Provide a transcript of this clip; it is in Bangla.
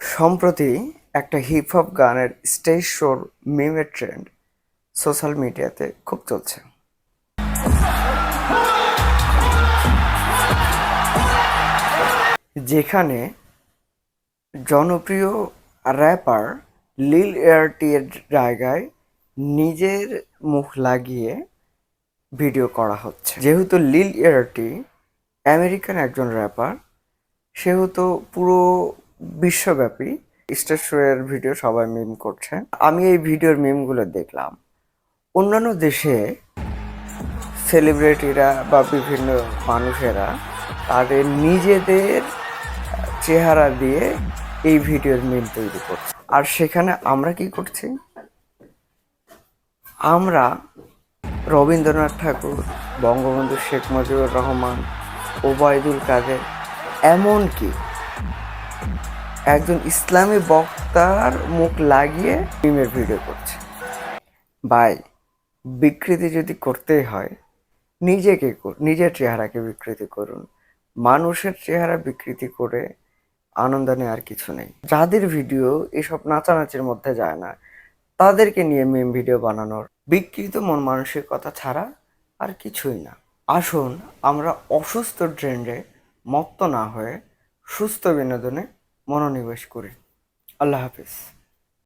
সম্প্রতি একটা হিপ হপ গানের স্টেজ শোর মিমের ট্রেন্ড সোশ্যাল মিডিয়াতে খুব চলছে। যেখানে জনপ্রিয় র্যাপার লিল এয়ারটি এর জায়গায় নিজের মুখ লাগিয়ে ভিডিও করা হচ্ছে। যেহেতু লিল এয়ারটি আমেরিকান একজন র্যাপার সেহেতু পুরো বিশ্বব্যাপী। স্টেজ শো এর ভিডিও সবাই মিম করছে। আমি এই ভিডিওর মিমগুলো দেখলাম। অন্যান্য দেশে সেলিব্রিটিরা বা বিভিন্ন মানুষেরা তাদের নিজেদের চেহারা দিয়ে এই ভিডিওর মিম তৈরি করছে। আর সেখানে আমরা কি করছি? আমরা রবীন্দ্রনাথ ঠাকুর, বঙ্গবন্ধু শেখ মুজিবুর রহমান, ওবায়দুল কাদের, এমনকি একজন ইসলামী বক্তার মুখ লাগিয়ে মিমের ভিডিও করছে। ভাই, বিকৃতি যদি করতেই হয়, নিজেকে নিজের চেহারাকে বিকৃতি করুন। মানুষের চেহারা বিকৃতি করে আনন্দ আর কিছু নেই। যাদের ভিডিও এসব নাচানাচির মধ্যে যায় না, তাদেরকে নিয়ে মিম ভিডিও বানানোর বিকৃত মন মানসিকতা ছাড়া আর কিছুই না। আসুন, আমরা অসুস্থ ট্রেন্ডে মত্ত না হয়ে সুস্থ বিনোদনে মনোনিবেশ করি। আল্লাহ হাফিজ।